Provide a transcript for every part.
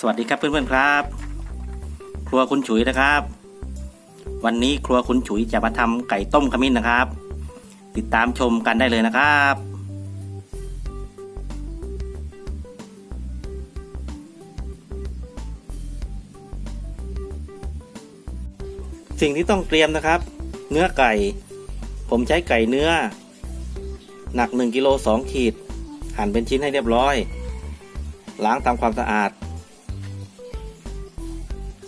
สวัสดีครับเพื่อนๆครับ ครัวคุณฉุยนะครับ วันนี้ครัวคุณฉุยจะมาทำไก่ต้มขมิ้นนะครับ ติดตามชมกันได้เลยนะครับ สิ่งที่ต้องเตรียมนะครับ เนื้อไก่ ผมใช้ไก่เนื้อ หนัก1กิโล2ขีด หั่นเป็นชิ้นให้เรียบร้อย ล้างทำความสะอาด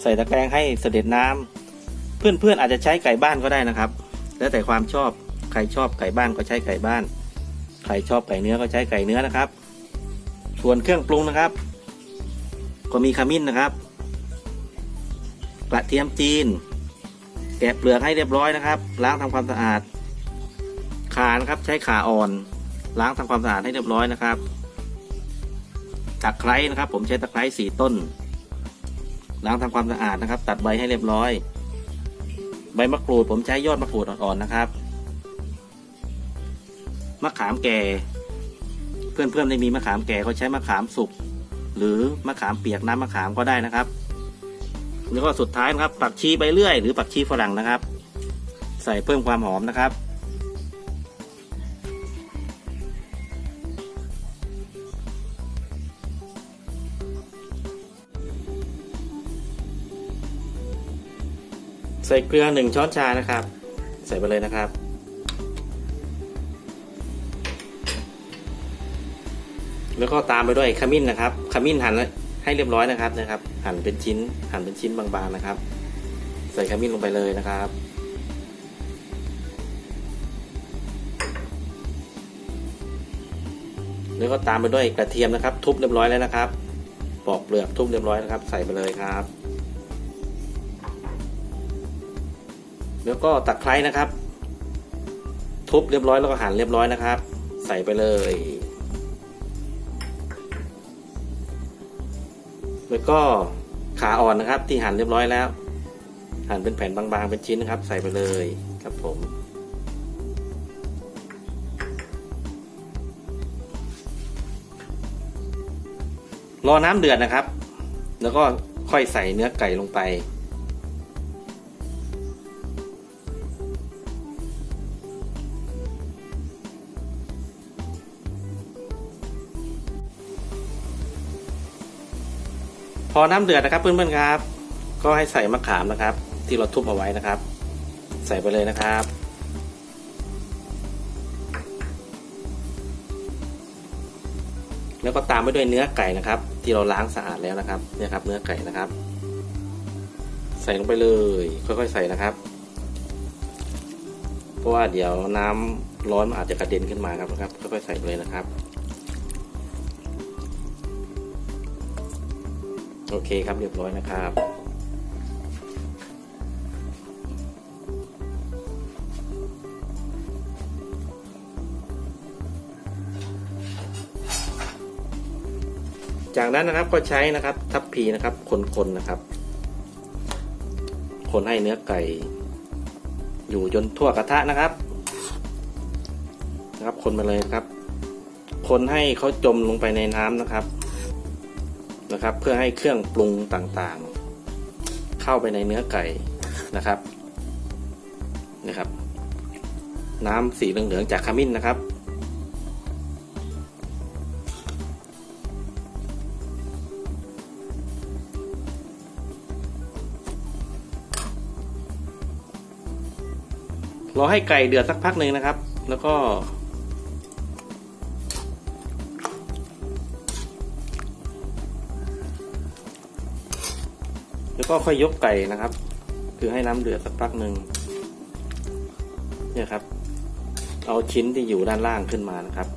ใส่ตะแกรงให้เสด็จน้ำเพื่อนๆอาจจะใช้ไก่บ้านก็ได้นะครับ แล้วแต่ความชอบใครชอบไก่บ้านก็ใช้ไก่บ้าน ใครชอบไก่เนื้อก็ใช้ไก่เนื้อนะครับ ส่วนเครื่องปรุงนะครับ ก็มีขมิ้นนะครับ กระเทียมจีน แกะเปลือกให้เรียบร้อยนะครับ ล้างทำความสะอาดขานะครับใช้ขาอ่อน ล้างทำความสะอาดให้เรียบร้อยนะครับตะไคร้นะครับ ผมใช้ตะไคร้สี่ต้น ล้างทำความสะอาดนะครับ ตัดใบให้เรียบร้อย ใบมะกรูดผมใช้ยอดมะกรูดอ่อนๆนะครับมะขามแก่ เพื่อนๆได้มีมะขามแก่เขาใช้มะขามสุกหรือมะขามเปียกน้ำมะขามก็ได้นะครับ แล้วก็สุดท้ายนะครับ ผักชีใบเลื่อย หรือผักชีฝรั่งนะครับ ใส่เพิ่มความหอมนะครับ ใส่เกลือหนึ่งช้อนชานะครับ ใส่ไปเลยนะครับ แล้วก็ตามไปด้วยขมิ้นนะครับขมิ้นหั่นให้เรียบร้อยนะครับนะครับ หั่นเป็นชิ้น หั่นเป็นชิ้นบางๆนะครับ ใส่ขมิ้นลงไปเลยนะครับแล้วก็ตามไปด้วยกระเทียมนะครับ ทุบเรียบร้อยแล้วนะครับ ปอกเปลือกทุบเรียบร้อยนะครับ ใส่ไปเลยครับ แล้วก็ตะไคร้นะครับ ทุบเรียบร้อยแล้วก็หั่นเรียบร้อยนะครับ ใส่ไปเลย แล้วก็ขาอ่อนนะครับ ที่หั่นเรียบร้อยแล้ว หั่นเป็นแผ่นบางๆเป็นชิ้นนะครับ ใส่ไปเลยครับผมรอน้ำเดือดนะครับ แล้วก็ค่อยใส่เนื้อไก่ลงไป อน้ำเดือดนะครับเพื่อนๆครับ ก็ให้ใส่มะขามนะครับ ที่เราทุบเอาไว้นะครับ ใส่ไปเลยนะครับ แล้วก็ตามไปด้วยเนื้อไก่นะครับ ที่เราล้างสะอาดแล้วนะครับเนี่ยครับ เนื้อไก่นะครับ ใส่ลงไปเลย ค่อยๆ ใส่นะครับ เพราะว่าเดี๋ยวน้ำร้อนมันอาจจะกระเด็นขึ้นมาครับนะครับค่อยๆใส่ไปเลยนะครับ โอเคครับเรียบร้อยนะครับจากนั้นนะครับก็ใช้นะครับทัพพีนะครับคนๆนะครับ คนให้เนื้อไก่ อยู่จนทั่วกระทะนะครับนะครับ คนมาเลยครับ คนให้เขาจมลงไปในน้ำนะครับ นะครับ เพื่อให้เครื่องปรุงต่างๆ เข้าไปในเนื้อไก่นะครับนะครับ น้ำสีเหลืองๆจากขมิ้นนะครับ รอให้ไก่เดือดสักพักหนึ่งนะครับ แล้วก็ ก็ค่อยยกไก่นะครับ คือให้น้ำเดือดสักพักหนึ่งเนี่ยครับ เอาชิ้นที่อยู่ด้านล่างขึ้นมานะครับ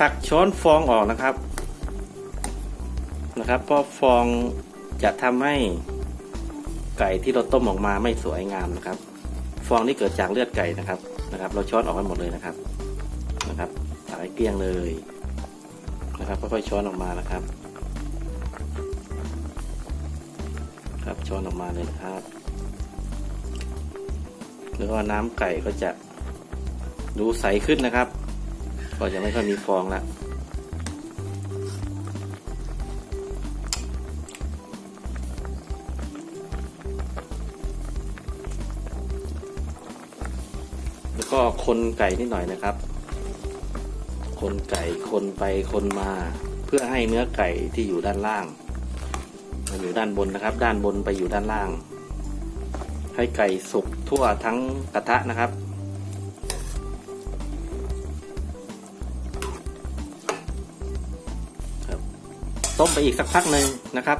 ตักช้อนฟองออกนะครับ นะครับเพราะฟองจะทำให้ ไก่ที่เราต้มออกมาไม่สวยงามนะครับ ฟองที่เกิดจากเลือดไก่นะครับนะครับ เราช้อนออกให้หมดเลยนะครับนะครับตักให้เกลี้ยงเลยนะครับค่อยๆช้อนออกมานะครับ ครับช้อนออกมาเลยนะครับแล้วก็น้ำไก่ก็จะดูใสขึ้นนะครับ ก็จะไม่ค่อยมีฟองแล้ว คนไก่นิดหน่อยนะครับ คนไก่คนไปคนมา เพื่อให้เนื้อไก่ที่อยู่ด้านล่างมันอยู่ด้านบนนะครับ ด้านบนไปอยู่ด้านล่าง ให้ไก่สุกทั่วทั้งกระทะนะครับครับต้มไปอีกสักพักหนึ่งนะครับ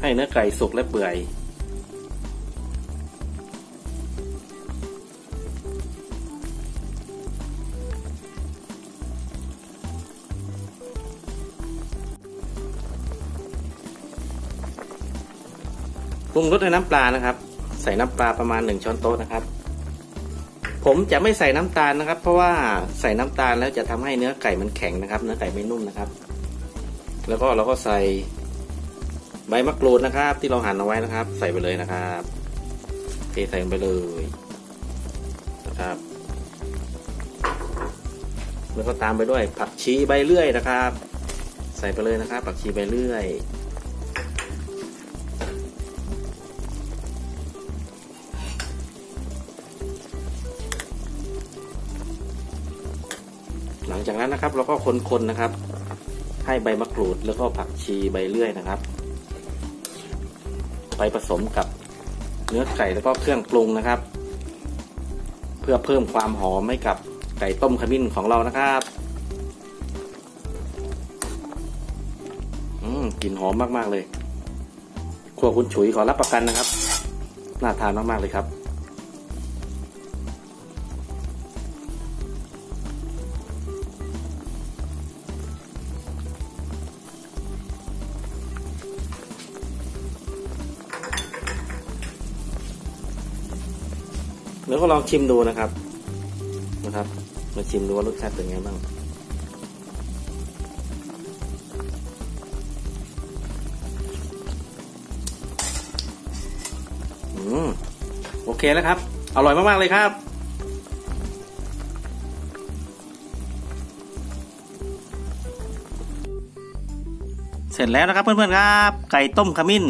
ให้เนื้อไก่สุกและเปื่อย ปรุงรสด้วยน้ำปลานะครับ ใส่น้ำปลาประมาณหนึ่งช้อนโต๊ะนะครับ ผมจะไม่ใส่น้ำตาลนะครับ เพราะว่าใส่น้ำตาลแล้วจะทำให้เนื้อไก่มันแข็งนะครับ เนื้อไก่ไม่นุ่มนะครับ แล้วก็เราก็ใส่ใบมะกรูดนะครับ ที่เราหั่นเอาไว้นะครับ ใส่ไปเลยนะครับเทใส่ลงไปเลยนะครับ แล้วก็ตามไปด้วยผักชีใบเลื่อยนะครับ ใส่ไปเลยนะครับ ผักชีใบเลื่อย จากนั้นนะครับเราก็คนๆนะครับ ให้ใบมะกรูดแล้วก็ผักชีใบเลื่อยนะครับ ไปผสมกับเนื้อไก่แล้วก็เครื่องปรุงนะครับ เพื่อเพิ่มความหอมให้กับไก่ต้มขมิ้นของเรานะครับอืมกลิ่นหอมมากๆเลยครัวคุณฉุยขอรับประกันนะครับ น่าทานมากๆเลยครับ แล้วก็ลองชิมดูนะครับ นะครับ มาชิมดูว่ารสชาติเป็นไงบ้างอืมโอเคแล้วครับ อร่อยมาก ๆ เลยครับเสร็จแล้วนะครับเพื่อนๆครับ ไก่ต้มขมิ้น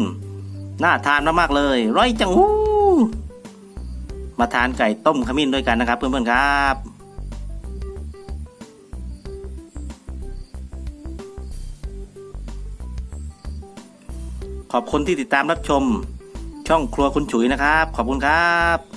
น่าทานมากๆเลย ร้อยจังหู้ มาทานไก่ต้มขมิ้นด้วยกันนะครับ เพื่อนๆครับขอบคุณที่ติดตามรับชม ช่องครัวคุณฉุยนะครับ ขอบคุณครับ